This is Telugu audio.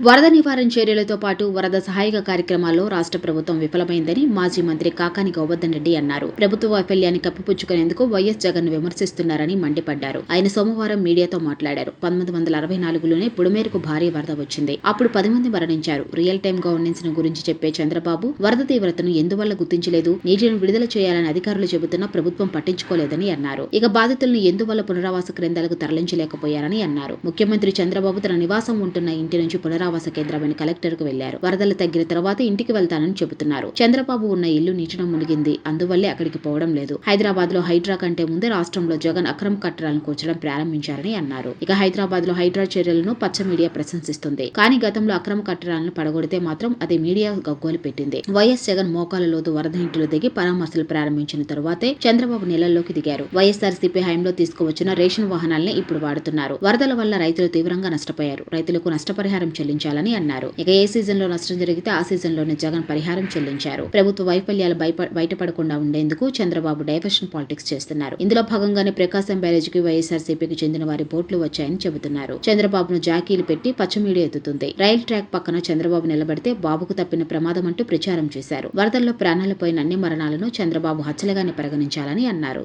వరద నివారణ చర్యలతో పాటు వరద సహాయక కార్యక్రమాల్లో రాష్ట్ర ప్రభుత్వం విఫలమైందని మాజీ మంత్రి కాకాని గోవర్ధన్ రెడ్డి అన్నారు. ప్రభుత్వ వైఫల్యాన్ని కప్పిపుచ్చుకునేందుకు వైఎస్ జగన్ విమర్శిస్తున్నారని మండిపడ్డారు. ఆయన సోమవారం మీడియాతో మాట్లాడారు. పంతొమ్మిది వందల అరవై నాలుగులోనే బుడమేరకు భారీ వరద వచ్చింది. అప్పుడు పది మంది మరణించారు. రియల్ టైం గవర్నెన్స్ గురించి చెప్పే చంద్రబాబు వరద తీవ్రతను ఎందువల్ల గుర్తించలేదు? నీటిని విడుదల చేయాలని అధికారులు చెబుతున్నా ప్రభుత్వం పట్టించుకోలేదని అన్నారు. ఇక బాధితులను ఎందువల్ల పునరావాస కేంద్రాలకు తరలించలేకపోయారని అన్నారు. ముఖ్యమంత్రి చంద్రబాబు తన నివాసం ఉంటున్న ఇంటి నుంచి పునరావాస కేంద్రమైన కలెక్టర్కు వెళ్ళారు వరదలు తగ్గిన తర్వాత ఇంటికి వెళ్తానని చెబుతున్నారు. చంద్రబాబు ఉన్న ఇల్లు నీటిలో మునిగింది. అందువల్లే అక్కడికి పోవడం లేదు. హైదరాబాద్లో హైడ్రా కంటే ముందే రాష్ట్రంలో జగన్ అక్రమ కట్టడాలను కూర్చడం ప్రారంభించారని అన్నారు. ఇక హైదరాబాద్లో హైడ్రా చర్యలను పచ్చ మీడియా ప్రశంసిస్తుంది. కానీ గతంలో అక్రమ కట్టడాలను పడగొడితే మాత్రం అది మీడియా గగ్గోలు పెట్టింది. వైఎస్ జగన్ మోకాల లోతు వరద ఇంటిలో దిగి పరామర్శలు ప్రారంభించిన తరువాతే చంద్రబాబు నెలల్లోకి దిగారు. వైఎస్ఆర్సీపీ హయాంలో తీసుకువచ్చిన రేషన్ వాహనాల్ని ఇప్పుడు వాడుతున్నారు. వరదల వల్ల రైతులు తీవ్రంగా నష్టపోయారు. రైతులకు నష్టపరిహారం చెల్లించాలని అన్నారు. ఇక ఏ సీజన్లో నష్టం జరిగితే ఆ సీజన్లోనే జగన్ పరిహారం చెల్లించారు. ప్రభుత్వ వైఫల్యాలు బయప- బయటపడకుండా ఉండేందుకు చంద్రబాబు డైవర్షన్ పాలిటిక్స్ చేస్తున్నారు. ఇందులో భాగంగానే ప్రకాశం బ్యారేజ్కి వైఎస్ఆర్సీపీకి చెందిన వారి బోట్లు వచ్చాయని చెబుతున్నారు. చంద్రబాబును జాకీలు పెట్టి పచ్చ మీడియా ఎత్తుతుంది. రైల్ ట్రాక్ పక్కన చంద్రబాబు నిలబడితే బాబుకు తప్పిన ప్రమాదం అంటూ ప్రచారం చేశారు. వరదల్లో ప్రాణాలు పోయిన అన్ని మరణాలను చంద్రబాబు హత్యలుగానే పరిగణించాలని అన్నారు.